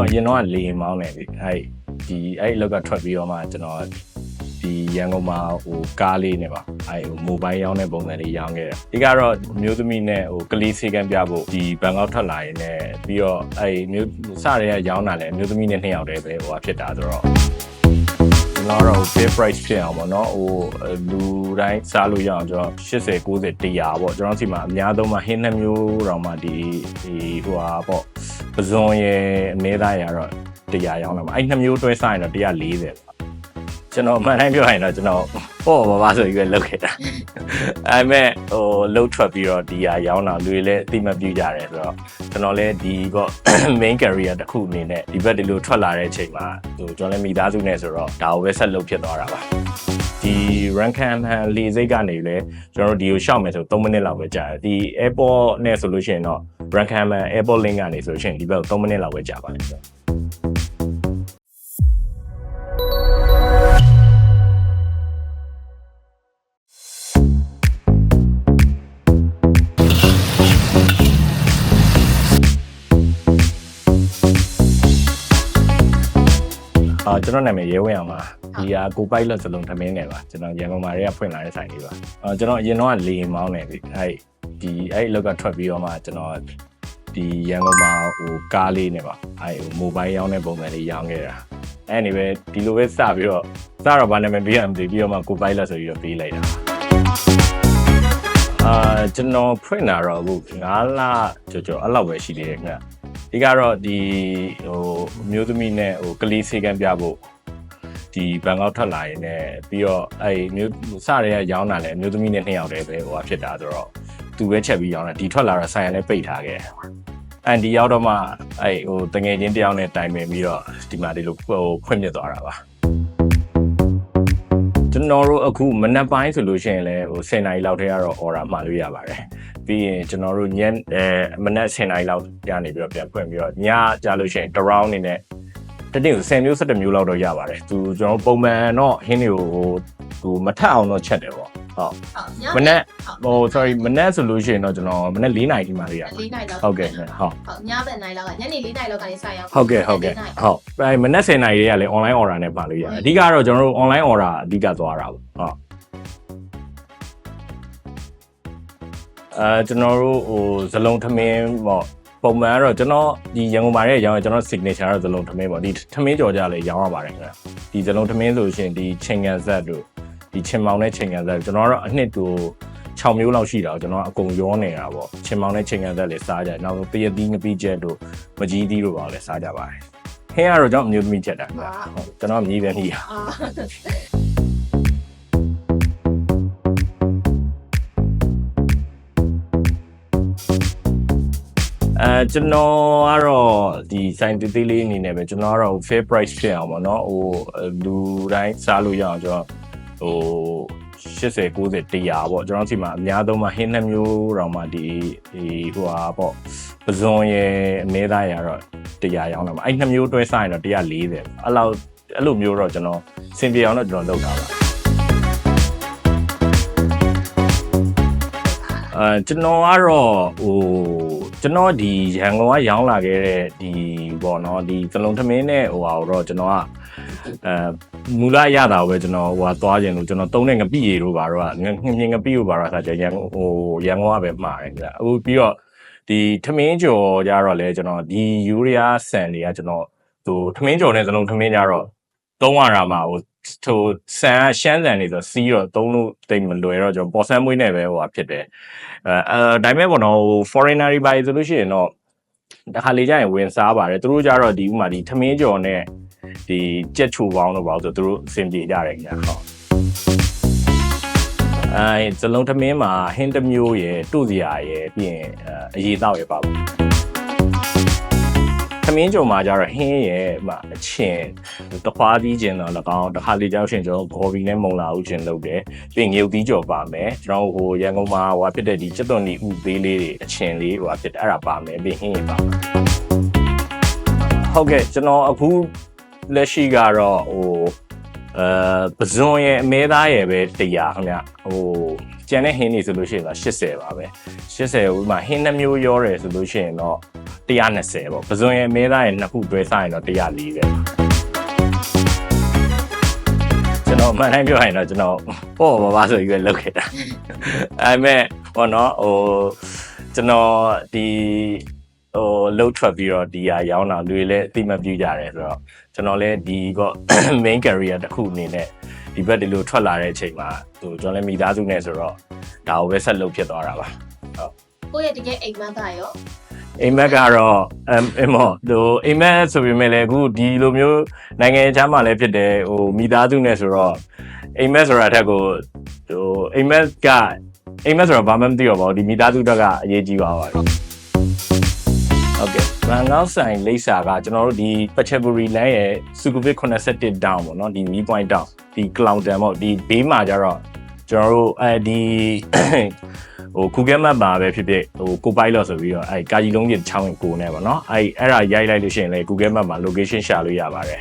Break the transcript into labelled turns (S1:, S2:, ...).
S1: တော်အရင်တော့ကလေရင်မောင်းနေပြီအဲ့ဒီအဲ့အလောက်ကထွက်ပြီးတော့မှကျွန်တော်ဒီရန်ကုန်မှာဟိုကားလေးနဲ့ပါအဲ့ဟိုမိုဘိုင်းရောင်းတဲ့ပုံစံလေးရောင်းခဲ့တယ်ဒီကတော့မျိုးသမီးနဲ့ဟိုကလေးစေကန်းပြဖို့ဒီဘန်ကောက်ထွက်လာရင်လည်းပြီးတော့အဲ့မျိုးစရဲကရောင်းတာလည်းမျိုးသမီးနဲ့နှစ်ယောက်တည်းပဲဟိုဟာဖြစ်တာဆိုတော့ကျွန်တော်တော့ fair price ဖြစ်အောင်ပေါ့နော်ဟိုလူတိုင်းစားလို့ရအောင်ကျွန်တော်80 90 100ပေါ့ကျွန်တော်စီမှာအများဆုံးမှဟင်းနှမျိုးတော့မှဒီဒီဟိုဟာပေါ့ ပဇွန်ရဲ့အမဲသားရတော့100ရောင်းလာမှာအဲ့နှမျိုးတွဲစားရင်တော့140ပေါ့ကျွန်တော်အမှန်တိုင်းပြောရရင်တော့ကျွန်တော်ပေါ့ပါပါဆိုပြီးပဲလုပ်ခဲ့တာအဲ့မဲ့ဟိုလှုပ်ထွက်ပြီးတော့ဒီဟာရောင်းတာလူတွေလည်းအတိမတ်ပြကြတယ်ဆိုတော့ကျွန်တော်လည်းဒီပေါ့ main career တစ်ခုအနေနဲ့ဒီဘက်ဒီလိုထွက်လာတဲ့အချိန်မှာဟိုကျွန်တော်လည်းမိသားစုနဲ့ဆိုတော့ဒါကိုပဲဆက်လုပ်ဖြစ်သွားတာပါ ဒီ Rankham လေစိတ်ကနေလည်းကျွန်တော်တို့ဒီကိုရှောက်မယ်ဆို3မိနစ်လောက်ပဲကြာတယ်ဒီ airport နဲ့ဆိုလို့ရှိရင်တော့ Rankham airport link ကနေဆိုလို့ရှိရင်ဒီဘက်ကို3မိနစ်လောက်ပဲကြာပါတယ် အာကျွန်တော်နာမည်ရဲဝင်းအောင်ပါဒီဟာကိုပိုက်လက်စလုံးထမင်းနေပါကျွန်တော်ရန်ကုန်မှာတွေကဖွင့်လာတဲ့ဆိုင်လေးပါအာကျွန်တော်အရင်တော့ကလေရင်မောင်းနေပြီအဲ့ဒီအဲ့အလောက်ကထွက်ပြီးတော့မှကျွန်တော်ဒီရန်ကုန်မှာဟိုကားလေးနေပါအဲ့ဟိုမိုဘိုင်းရောင်းတဲ့ပုံစံလေးရောင်းခဲ့တာအဲ့နေပဲဒီလိုပဲစပြီးတော့စတော့ဘာနာမည်ပေးရမသိပြီးတော့မှကိုပိုက်လက်ဆိုပြီးတော့ပေးလိုက်တာအာကျွန်တော်ဖွင့်လာတော့အခု9လကျော်ကျော်အဲ့လောက်ပဲရှိသေးတယ်ခင်ဗျ ဒီကတော့ဒီဟိုမျိုးသမီးနဲ့ဟိုကလေးစေကန်းပြဖို့ဒီဘန်ကောက်ထွက်လာရင်လည်းပြီးတော့အဲ့မျိုးစရဲကရောင်းတာလည်းမျိုးသမီးနဲ့နှစ်ယောက်တည်းပဲဟိုဟာဖြစ်တာဆိုတော့သူပဲချက်ပြီးရောင်းတာဒီထွက်လာတော့ဆိုင်ရလည်းပိတ်ထားခဲ့အန်ဒီရောက်တော့မှအဲ့ဟိုတငယ်ချင်းတယောက်နဲ့တိုင်ပင်ပြီးတော့ဒီမှာဒီလိုဟိုဖွင့်ပြသွားတာပါကျွန်တော်တို့အခုမနက်ပိုင်းဆိုလို့ရှိရင်လည်းဟို10နာရီလောက်တည်းကတော့ order မှာလို့ရပါတယ် ပြီးရင်ကျွန်တော်တို့ညအဲမနက်10နာရီလောက်ကြာနေပြီးတော့ပြန်ဖွင့်ပြီးတော့ညကြာလို့ရှိရင် round အနေနဲ့တနေ့ကို10မျိုး17မျိုးလောက်တော့ရပါတယ်သူကျွန်တော်ပုံမှန်တော့ဟင်းတွေကိုဟိုမထက်အောင်တော့ချက်တယ်ပေါ့ဟုတ်
S2: ဟုတ်ည
S1: မနက်ဟို sorry မနက်ဆိုလို့ရှိရင်တော့ကျွန်တော်မနက်4နာရီဒီမှာရပါ
S2: ၄နိုင်လောက်
S1: ဟုတ်ကဲ့ဟုတ်
S2: ဟုတ်ညဘက်နိုင်လောက်ကညနေ၄နိုင်လောက်ကနေစရောက်
S1: ဟုတ်ကဲ့ဟုတ်ကဲ့ဟုတ်အဲမနက်10နာရီတည်းကလည်း online order နဲ့ပါလို့ရတယ်အဓိကတော့ကျွန်တော်တို့ online order အဓိကသွားတာပေါ့ဟုတ် အဲကျွန်တော်တို့ဟိုဇလုံးထမင်းပေါ့ပုံမှန်ကတော့ကျွန်တော်ဒီရန်ကုန်မှာရဲ့ရောင်းရင်ကျွန်တော် signature ကတော့ဇလုံးထမင်းပေါ့ဒီထမင်းကြော်ကြလည်းရောင်းရပါတယ်ခင်ဗျဒီဇလုံးထမင်းဆိုလို့ရှိရင်ဒီချိန်ကန်ဆက်တို့ဒီချင်းမောင်နဲ့ချိန်ကန်ဆက်ကျွန်တော်ကတော့အနှစ်တူ6မျိုးလောက်ရှိတာကိုကျွန်တော်အကုန်ရောနေတာပေါ့ချင်းမောင်နဲ့ချိန်ကန်ဆက်လည်းစားကြတယ်နောက်ပရသီးငပိချက်တို့မကြီးသီးတို့ပါလည်းစားကြပါတယ်ခင်းရတော့ကျွန်တော်အမျိုးသမီးချက်တာခင်ဗျဟုတ်ကျွန်တော်မြည်ပဲမြည်
S2: အာ
S1: အဲကျွန်တော်ကတော့ဒီဆိုင်တေးသေးလေးအနေနဲ့ပဲကျွန်တော်ကတော့ fair price ဖြစ်အောင်ပေါ့နော်ဟိုလူတိုင်းစားလို့ရအောင်ကျွန်တော်ဟို80 90 100ပေါ့ကျွန်တော်စီမှာအများဆုံးမှဟင်းနှမျိုးတော့မှဒီဒီဟိုဟာပေါ့ပဇွန်ရဲ့အမဲသားရတော့100ရောင်းလာမှာအဲ့နှမျိုးတွဲစားရင်တော့140အဲ့လောက်အဲ့လိုမျိုးတော့ကျွန်တော်စင်ပြေအောင်တော့ကျွန်တော်လုပ်တာပါ အဲကျွန်တော်ကတော့ဟိုကျွန်တော်ဒီရန်ကုန်ကရောင်းလာခဲ့တဲ့ဒီပေါ့နော်ဒီသလုံးသမင်းနဲ့ဟိုဟာတော့ကျွန်တော်ကအဲမူလရတာကိုပဲကျွန်တော်ဟိုဟာသွားခြင်းလို့ကျွန်တော်တုံးတဲ့ငပိရီတို့ပါတော့ငငငပိတို့ပါတော့ဆိုကြရန်ဟိုရန်ကုန်ကပဲမှားတယ်ကြာအခုပြီးတော့ဒီထမင်းကြော်ကြတော့လေကျွန်တော်ဒီယူရီးယားဆန်တွေကကျွန်တော်သူထမင်းကြော်နဲ့သလုံးထမင်းကြတော့သုံးရတာမှာဟို ဟိုဆန်ကရှမ်းဆန်နေဆိုစီးတော့သုံးလို့တိတ်မလွယ်တော့ကျွန်တော်ပေါ်ဆန်းမွေးနဲ့ပဲဟိုဟာဖြစ်တယ်အဲအဲဒါပေမဲ့ပေါ့နော်ဟို foreigner တွေပါဆိုလို့ရှိရင်တော့တခါလေကြာရင်ဝင်စားပါတယ်သူတို့ကြတော့ဒီဥမာဒီထမင်းကြော်နဲ့ဒီကြက်ချိုပေါင်းတို့ပါဆိုသူတို့အဆင်ပြေကြတယ်ကြာဟုတ်အဲဇလုံးထမင်းမှာဟင်းတစ်မျိုးရယ်တို့စရာရယ်ပြီးရင်အဲအရေးတောက်ရယ်ပါဘူးထ မင်းကြော်မှာကြတော့ဟင်းရယ်ဥမာအချင်းတခွားသီးကျင်တော့၎င်းတခါလေကြောက်ရှင်ကျွန်တော်ဘော်ဘီနဲ့မုံလာဦးကျင်လုပ်တယ်ပြီးရင်ငရုတ်သီးကြော်ပါမယ်ကျွန်တော်ဟိုရန်ကုန်မှာဟိုဖြစ်တဲ့ဒီစက်သွန်ဒီဥသေးလေးတွေအချင်းလေးဟိုဖြစ်တယ်အဲ့ဒါပါမယ်ပြီးဟင်းရယ်ပါမယ်ဟုတ်ကဲ့ကျွန်တော်အခုလက်ရှိကတော့ဟိုအဲပဇွန်ရဲ့အမဲသားရဲ့ပဲတရားခင်ဗျဟို ကျန်တဲ့ဟင်းတွေဆိုလို့ရှိရင်တော့80ပါပဲ80ဥပမာဟင်းနှမျိုးရောတယ်ဆိုလို့ရှိရင်တော့120ပေါ့ပဇွန်ရဲ့မဲသားရဲ့နှစ်ခုတွဲစားရင်တော့140ပဲကျွန်တော်မှန်တိုင်းပြောရရင်တော့ကျွန်တော်ပေါ့ပါပါဆိုပြီးပဲလုပ်ခဲ့တာအဲမဲ့ဟောနော်ဟိုကျွန်တော်ဒီဟိုလှုပ်ထွက်ပြီးတော့ဒီဟာရောင်းတာလူတွေလည်းအသိမှတ်ပြုကြတယ်ဆိုတော့ကျွန်တော်လည်းဒီက main career တစ်ခုအနေနဲ့ ဒီဘက်ဒီလိုထွက်လာတဲ့အချိန်မှာဟိုကျွန်တော်လည်းမိသားစုနဲ့ဆိုတော့ဒါကိုပဲဆက်လုပ်ဖြစ်သွားတာပါ
S2: ကိုယ့်ရဲ့တကယ်အိမ်မက်ကရော
S1: အိမ်မက်ကတော့အမ်အမောဟိုအိမ်မက်ဆိုပေမဲ့လည်းအခုဒီလိုမျိုးနိုင်ငံခြားမှာလည်းဖြစ်တယ်ဟိုမိသားစုနဲ့ဆိုတော့အိမ်မက်ဆိုတာအထက်ကိုဟိုအိမ်မက်ကအိမ်မက်ဆိုတော့ဘာမှမသိတော့ပါဘူးဒီမိသားစုတက်ကအရေးကြီးပါပါဟုတ်ကဲ့ ဘန်ကောက်ဆိုင်လိပ်စာကကျွန်တော်တို့ဒီ Pacheburi လမ်းရဲ့စုကူဗစ်81 down ပေါ့နော်ဒီ Mi Point down ဒီ Cloud တန်ပေါ့ဒီဘေးမှာကျတော့ကျွန်တော်တို့အဲဒီဟို Google Map မှာပဲဖြစ်ဖြစ်ဟို Copilot ဆိုပြီးတော့အဲကာကြီးလုံးကြီးချောင်းကိုကိုနဲ့ပေါ့နော်အဲအဲ့ဒါရိုက်လိုက်လို့ရှိရင်လေ Google Map မှာ location ရှာလို့ရပါတယ်